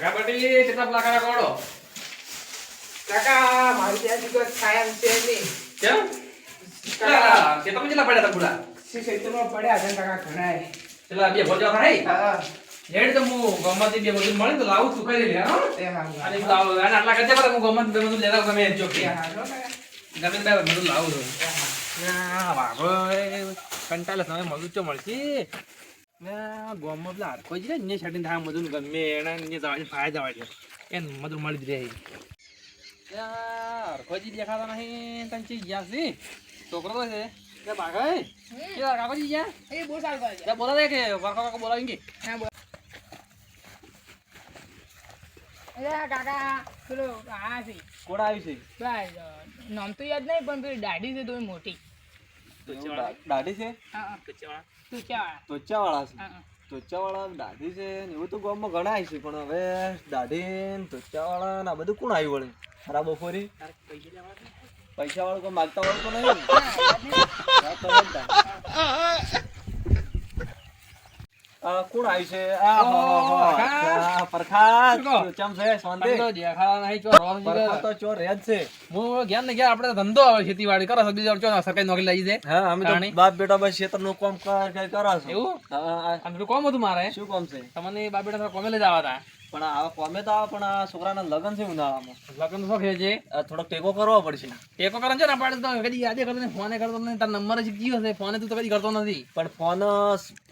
કેટલા પેલા કાકા કોડો કાકા મારી ત્યાં જીગો થાય એમ છે નહીં. કેમ? કાકા. કે તમે કેટલા પડ્યા હતા પૂરા સી ચૈતન્યમાં પડ્યા છે કાકા ઘણાય. પેલા બે ભોજો થાય હા હેડ તો હું ગમતી બે બધું મળે તો લાવું તું કરી લે હા? અને લાવ અને આટલા કરજે પર હું ગમત બે બધું લેતા તમે જો કે. ગમે બે બધું લાવું છું. ના વાગો કંટાળે તમે મળું તો મળશે. ના ગોમમાં પેલા હરખો છે ને છાટીને થાય બધું ગમે એને ને જવાની ફાયદા હોય છે. એને મધુર મળી જ રહે. હરખોજી દેખાતા નહીં તને ચીજ ગયા છે? છોકરો તો છે. કે બાગાઈ કે કાકોજી ગયા? એ બહુ સારું કરે છે. બોલા દે કે વરખો કાકો બોલાવીને કે. હા, બોલ. અરે કાકા પેલો આ છે. કોડા આવી છે? નામ તો યાદ નહીં પણ પેલી દાઢી છે થોડી મોટી. દાઢી છે? ત્વચાવાળા. છે. ત્વચાવાળા દાઢી છે ને એવું તો ગામમાં ઘણા આવી છે પણ હવે દાઢી ને ત્વચાવાળા ને આ બધું કોણ આવ્યું વળે? ખરા બપોરી? પૈસા વાળું કોઈ માગતા વાળું તો નહીં કોણ આવ્યું છે? આ હો, હો, હો. અચ્છા, પરખાત ચમ છે શાંતિ? તો દેખાતા નહીં ચો રોજ તો ચોર રહે જ છે. હું ગયા ને ગયા આપણે ધંધો આવે ખેતીવાડી કરો છો બીજા ચો સરકારી નોકરી લઈ જાય હા અમે તો બાપ બેટા બસ ખેતરનું કામ કર એવું? કોમ હતું મારે. શું કામ છે? તમને બાપ બેટા કોમે લઈ જવા હતા. પણ આ કોમે તો આવે પણ આ છોકરાના લગ્ન છે ઉનાળામાં. લગ્ન તો છે? થોડોક ટેકો કરવો પડશે. ટેકો કરો છે ને આપણે તો? કદી યાદે કરતો નહીં ફોને કરતો નહીં તાર નંબર જ ગયો છે ફોને તું તો કદી કરતો નથી. પણ ફોન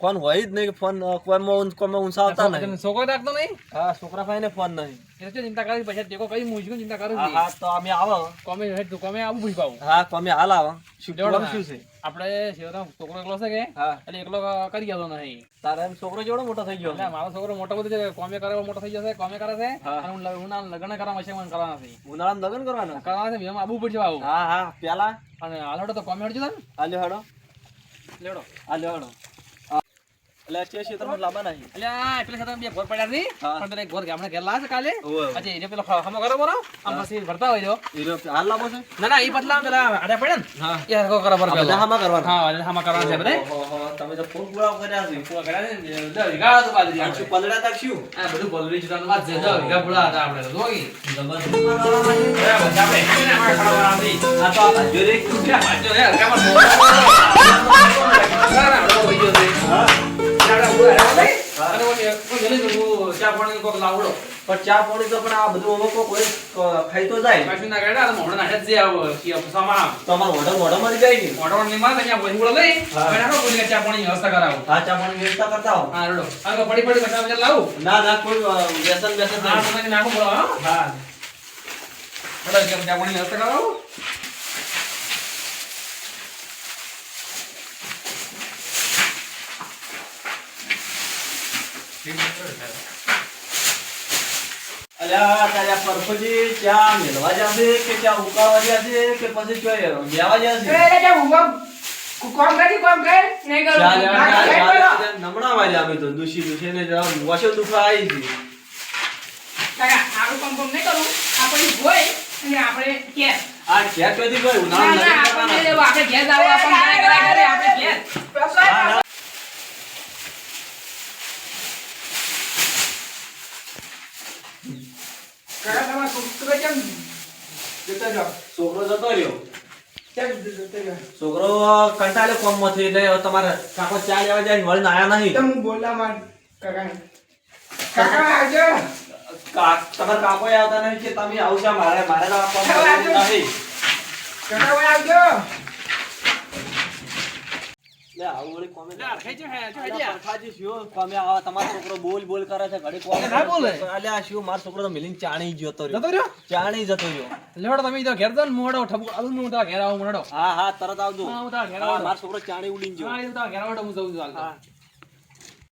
ફોન હોય જ નહીં કે ફોન કોઈમાં કોઈમાં ઊંચા આવતા નહીં. છોકરો રાખતો નહીં? હા છોકરા ભાઈ ને ફોન નહીં. એટલે ચિંતા કરી પછી ટેકો કરી મૂકી ચિંતા કરું હા તો અમે આવો. કોમે તું કોમે આવું ભૂલી પાવું હા અમે હાલ આવો. આપણે છોકરો એકલો છે કે? એટલે એકલો કરી ગયો નહીં. તારા છોકરો જેવડો મોટો થઈ ગયો મારો છોકરો મોટો બધો કોમે કરે મોટો થઈ જશે કોમે કરે છે? અને હું ના લગ્ન કરવા છે મને કરવાના છે ઉનાળામાં લગ્ન કરવાના? કરવાના છે આવવું પડશે આવું. હા હા. પેલા? અને હાલ તો કોમે હડજો તને હાલ્યો હાડો. લેવડો હાલ્યો હાડો. એટલે છે ક્ષેત્રમાં લાંબા નહીં. એટલે આ પેલા સાથે બે ઘોર પડ્યા છે પણ પેલા એક ગામડે ઘેર લાવે કાલે? ઓવે. એને પેલો ખમો કરો બરો આમ પછી ભરતા હોય જો હાલ લાંબો છે? ના ના એ પતલા પેલા આડે પડે ને. હા. એ હરખો કરો બરો આ બધા પેલો હા એટલે હામાં કરવાના છે બધે. તમે તો ફૂલ પુરાવ કર્યા છે. પૂરા કર્યા છે દસ વીઘા હતું બાજરી આ શું પલડા તક શું? આ બધું બોલવી છે વાત છે. દસ વીઘા પૂરા હતા આપણે તો જોઈ જબરદસ્ત. બરાબર આપણે. એને આમાં ખડાવવાના નથી. આ તો આ ભાઈઓ રે. ક્યાં વાંચો છે? હરખામાં બોલવા. ના, ના, હળવો ગયો છે. હા. ચા પાણી કોક તો પણ આ ખાઈ તો જાય કાશ્મીરના ગાડા તો મોઢા મોઢા મરી જાય ને આખો ચા પાણી વ્યવસ્થા કરાવો હા ચા પાણી વ્યવસ્થા કરતા હો હા, રેડો. આ પડી પડી લાવું. ના ના કોઈ વ્યસન વ્યસન રેડો, ચા પાણી વ્યવસ્થા કરાવું. અલ્યા તારે આ ચા મેળવા જશે કે ચા ઉકાળવા જશે કે પછી ચોય લેવા જશે? એ એટલે હું કોમ કોમ કરી કોમ કર? નહીં કરું. ચા લેવા ના, નમણા તો જરા વોશો દુખા આવી છે. કામ કામ નહીં કરું આપણે હોય અને આપણે આ ગયું ના ના ઘેર ઘરે ઘેર હા, હા. કાકા તમારા છોકરો કેમ જતો રહ્યો? જતો રહ્યો. એટલે તમારે કાકો ચા લેવા જાય વળીને નાયા નહીં. હું બોલા માર કાકા. કાકા આવજો. તમારા કાકો આવતા નહીં કે તમે આવશો મારે મારે તો આ કોમ હવે કરવું આવજો. કાકા આવજો. લે આવું વળી કોમે લે, હરખાઈ છે, હે, જો, અલ્યા, પરખાજી શું કોમે આવા તમારો છોકરો બોલ બોલ કરે છે ઘડી કોમે. ના બોલે. આ શું મારો છોકરો તો મિલીને ચાણી જતો રહ્યો. જતો રહ્યો? ચાણી જતો રહ્યો. લેવડો તમે તો ઘેર જાઓ મોડો હું તારા ઘેર આવું મોડો હા હા તરત આવજો. હા, હું તારા ઘેર હા, મારો છોકરો ચાણી ઉડીને હા, ગયો તો ઘેર આવડો હું જઉં છું હા.